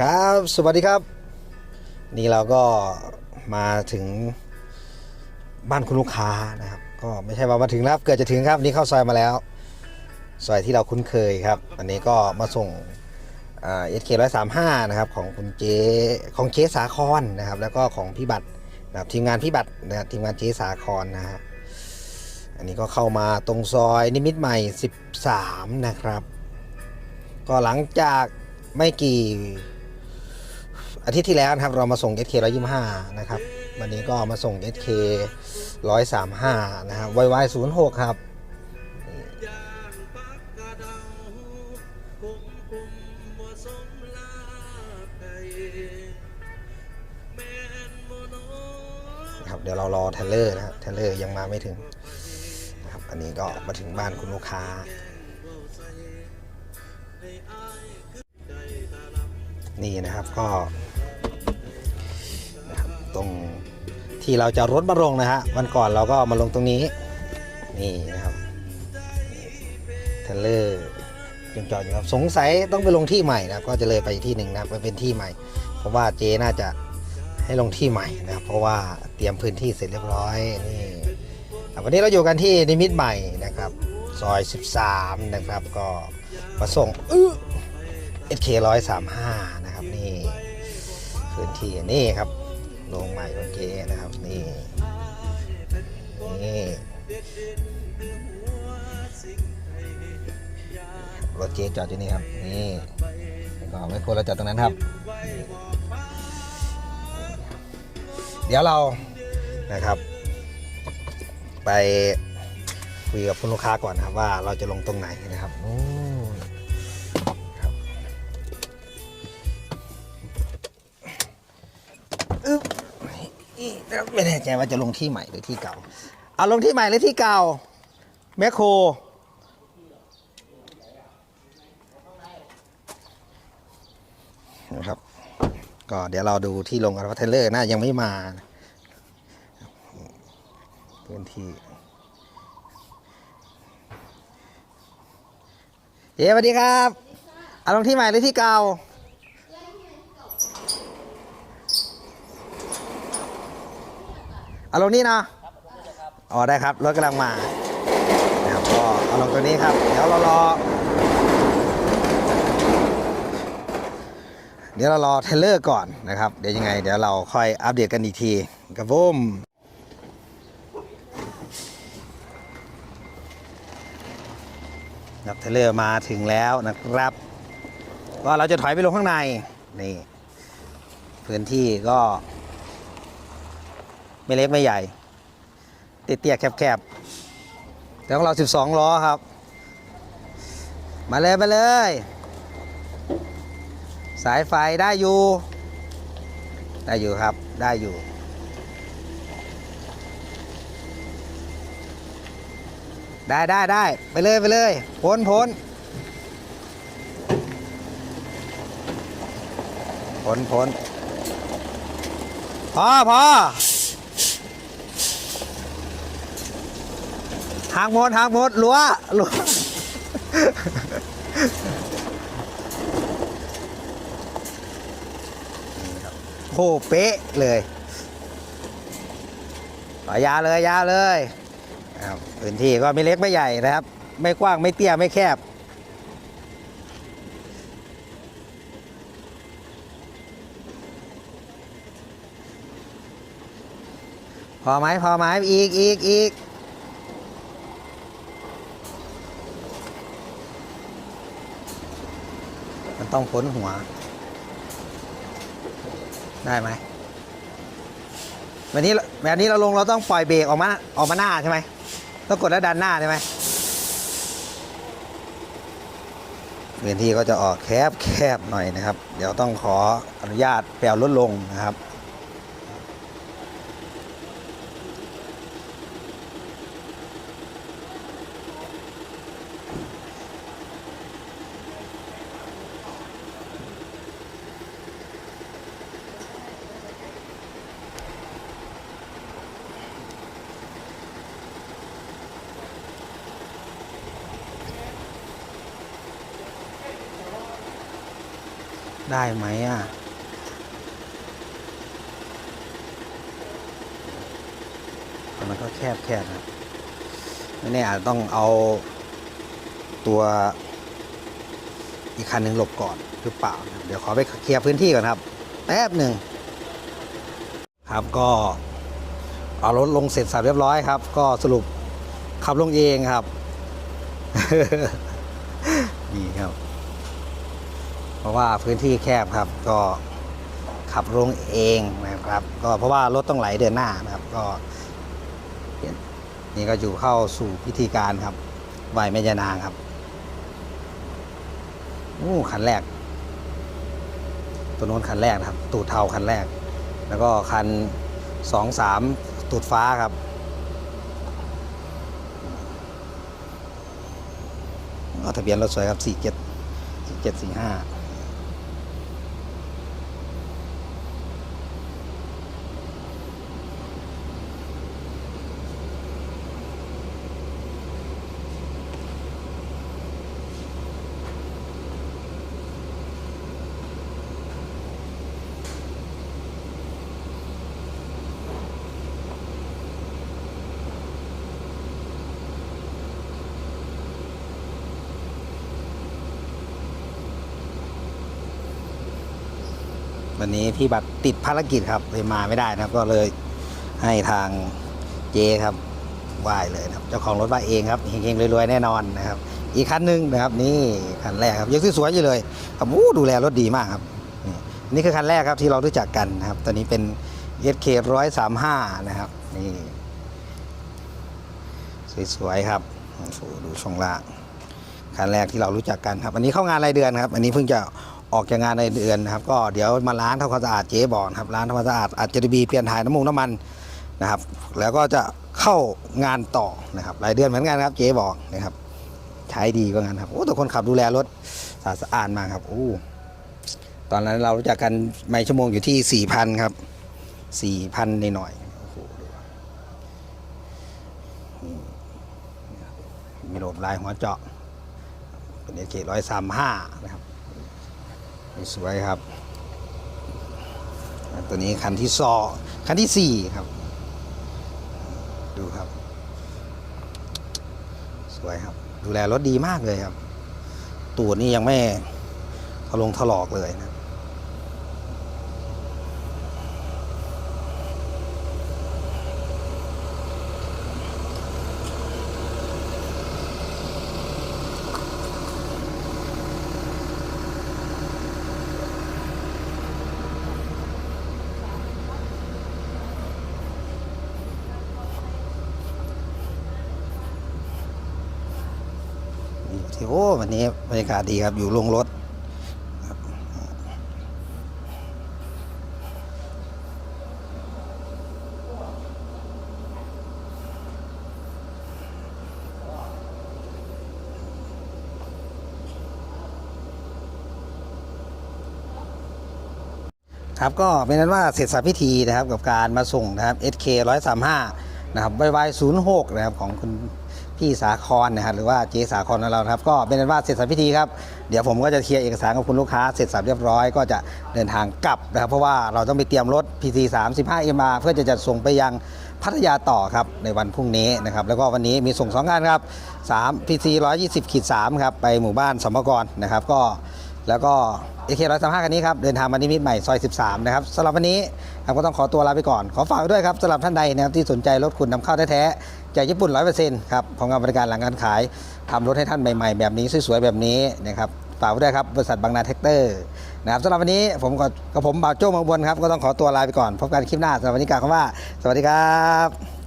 ครับ สวัสดีครับ นี่เราก็มาถึงบ้านคุณลูกค้านะครับ ก็ไม่ใช่ว่ามาถึงแล้วเกิดจะถึงครับนี่เข้าซอยมาแล้ว ซอยที่เราคุ้นเคยครับ อันนี้ก็มาส่งเอสเคร้อยสามห้านะครับของคุณเจของเจสาคอนนะครับ แล้วก็ของพี่บัตรนะครับทีมงานพี่บัตรนะครับทีมงานเจสาคอนนะฮะอันนี้ก็เข้ามาตรงซอยนิมิตใหม่ 13 นะครับ ก็หลังจากไม่กี่ อาทิตย์ที่แล้วนะครับเรามาส่ง SK 125 นะครับ วันนี้ก็มาส่ง SK 135 นะครับ YY 06 ครับ ครับ เดี๋ยวเรารอเทเลอร์นะครับเทเลอร์ยังมาไม่ถึงนะครับ อันนี้ก็มาถึงบ้านคุณลูกค้านี่นะครับก็ ตรงที่เราจะรถมาลงนะฮะวันก่อนเราก็มาลงตรงนี้ นี่นะครับเทเลอร์ยังจอดอยู่ครับสงสัยต้องไปลงที่ใหม่นะก็จะเลยไปที่หนึ่งนะไปเป็นที่ใหม่ เพราะว่าเจน่าจะให้ลงที่ใหม่นะครับเพราะว่าเตรียมพื้นที่เสร็จเรียบร้อยนี่วันนี้เราอยู่กันที่นิมิตใหม่นะครับซอย 13 นะครับก็มาส่งเอื้อ SK 135 นะครับนี่พื้นที่นี่ครับ โรงใหม่ของเจนะครับ นี่ นี่รถเจจอดอยู่นี่ครับ นี่ก็ไม่ควรเราจอดตรงนั้นครับ เดี๋ยวเรานะครับ ไปคุยกับคุณลูกค้าก่อนนะครับ ว่าเราจะลงตรงไหนนะครับครับอึ๊บ นี่ไม่แน่ใจว่าจะลงที่ใหม่หรือที่เก่า เอาลงที่ใหม่หรือที่เก่าแมคโครนะครับ ก็เดี๋ยวเราดูที่ลงกันว่าเทรเลอร์น่ายังไม่มาพื้นที่เจ๊สวัสดีครับ เอาลงที่ใหม่หรือที่เก่า เอาลงนี่นะอ๋อได้ครับรถกำลังมานะครับก็เอาลงตัวนี้ครับ เดี๋ยวเรารอ เดี๋ยวเรารอเทเลอร์ก่อนนะครับ เดี๋ยวยังไง เดี๋ยวเราค่อยอัปเดตกันอีกทีกับผมครับเทเลอร์มาถึงแล้วนะครับ ก็เราจะถอยไปลงข้างในนี่พื้นที่ก็ ไม่เล็กไม่ใหญ่เตี้ยๆแคบๆแต่ของเรา 12 ล้อครับ มาเลยมาเลย สายไฟได้อยู่ ได้อยู่ครับได้อยู่ได้ได้ได้ไปเลยไปเลยพ้นพ้นพ้นพ้นพอพอ ทางมดทางมดรั้วรั้วโอ้เป๊ะเลยต่อยาวเลยยาวเลยครับพื้นที่ก็ไม่เล็กไม่ใหญ่นะครับ ไม่กว้างไม่เตี้ยไม่แคบ พอไหมพอไหมอีกอีกอีกมัน ต้องพ้นหัว ได้ไหมแบบนี้แบบนี้เราลงเราต้องปล่อยเบรกออกมาออกมาหน้าใช่ไหมต้องกดแล้วดันหน้าใช่ไหมพื้นที่ก็จะออกแคบแคบหน่อยนะครับ เดี๋ยวต้องขออนุญาตแปลลดลงนะครับ ได้ไหมอะมันก็แคบแคบนะครับไม่แน่อาจจะต้องเอาตัวอีกคันหนึ่งหลบก่อนหรือเปล่า เดี๋ยวขอไปเคลียร์พื้นที่ก่อนครับ แป๊บหนึ่งครับก็เอารถลงเสร็จสับเรียบร้อยครับ ก็สรุปขับลงเองครับ นี่ครับ เพราะว่าพื้นที่แคบครับก็ขับลงเองนะครับ ก็เพราะว่ารถต้องไหลเดินหน้านะครับก็นี่ก็อยู่เข้าสู่พิธีการครับไหวแม่ยานางครับอู้คันแรก ตัวโน้นคันแรกนะครับ ตูดเทาคันแรก แล้วก็คันสองสามตูดฟ้าครับก็ทะเบียนรถสวยครับสี่เจ็ดสี่เจ็ดสี่ห้า วันนี้พี่บัตรติดภารกิจครับเลยมาไม่ได้นะครับ ก็เลยให้ทางเจครับไหว้เลยนะครับเจ้าของรถไหว้เองครับเฮงๆรวยๆแน่นอนนะครับ อีกคันหนึ่งนะครับนี่คันแรกครับยังสวยๆอยู่เลยครับอู้ดูแลรถดีมากครับนี่คือคันแรกครับที่เรารู้จักกันนะครับ ตอนนี้เป็น SK 135นะครับนี่สวยๆครับดูช่วงล่างคันแรกที่เรารู้จักกันครับ อันนี้เข้างานรายเดือนครับ อันนี้เพิ่งจะ ออกจากงานรายเดือนนะครับก็เดี๋ยวมาล้างทำความสะอาดเจ๊บอกนะครับล้างทำความสะอาดอาจจะมีเปลี่ยนถ่ายน้ำมูกน้ำมันนะครับ แล้วก็จะเข้างานต่อนะครับรายเดือนเหมือนกันครับเจ๊บอกนะครับ ใช้ดีว่างั้นครับโอ้แต่คนขับดูแลรถสะอาดสะอาดมากครับโอ้ตอนนั้นเรารู้จักกันไม่ชั่วโมงอยู่ที่สี่พันครับสี่พันนหน่อยๆโอ้โหดูนี่มีโลบลายหัวเจาะเป็นเอเร้อยสามห้านะครับ สวยครับ ตัวนี้คันที่สองคันที่สี่ครับ ดูครับ สวยครับ ดูแลรถดีมากเลยครับ ตูดนี่ยังไม่ทะลงถลอกเลยนะ โอ้วันนี้บรรยากาศดีครับอยู่ลงรถครับก็เป็นนั้นว่าเสร็จสับพิธีนะครับกับการมาส่งนะครับ SK 135นะครับ YY 06 นะครับของคุณ พี่สาครนะครับหรือว่าเจสาครของเราครับ ก็เป็นอันว่าเสร็จสรรพิธีครับเดี๋ยวผมก็จะเคลียร์เอกสารกับคุณลูกค้าเสร็จสับเรียบร้อย ก็จะเดินทางกลับนะครับ เพราะว่าเราต้องไปเตรียมรถ PT 3 5 MR เพื่อจะจัดส่งไปยังพัทยาต่อครับในวันพรุ่งนี้นะครับ แล้วก็วันนี้มีส่งสองงานครับ3 PT 120ขีด3ครับไปหมู่บ้านสมกรนะครับก็ แล้วก็เอเคร้อยสามห้าคันนี้ครับ เดินทางมานิมิตใหม่ซอย 13 นะครับสำหรับวันนี้ครับก็ต้องขอตัวลาไปก่อน ขอฝากด้วยครับสำหรับท่านใดนะครับที่สนใจรถคุณนำเข้าแท้ๆจากญี่ปุ่น 100%ครับของงานบริการหลังการขายทำรถให้ท่านใหม่ๆ แบบนี้สวยๆแบบนี้นะครับฝากด้วยครับบริษัทบางนาแท็กเตอร์นะครับสำหรับวันนี้ผมก็กับผมบ่าวโจ้มืองบนครับก็ต้องขอตัวลาไปก่อนพบกันคลิปหน้าสำหรับวันนี้กล่าวคำว่า สวัสดีครับ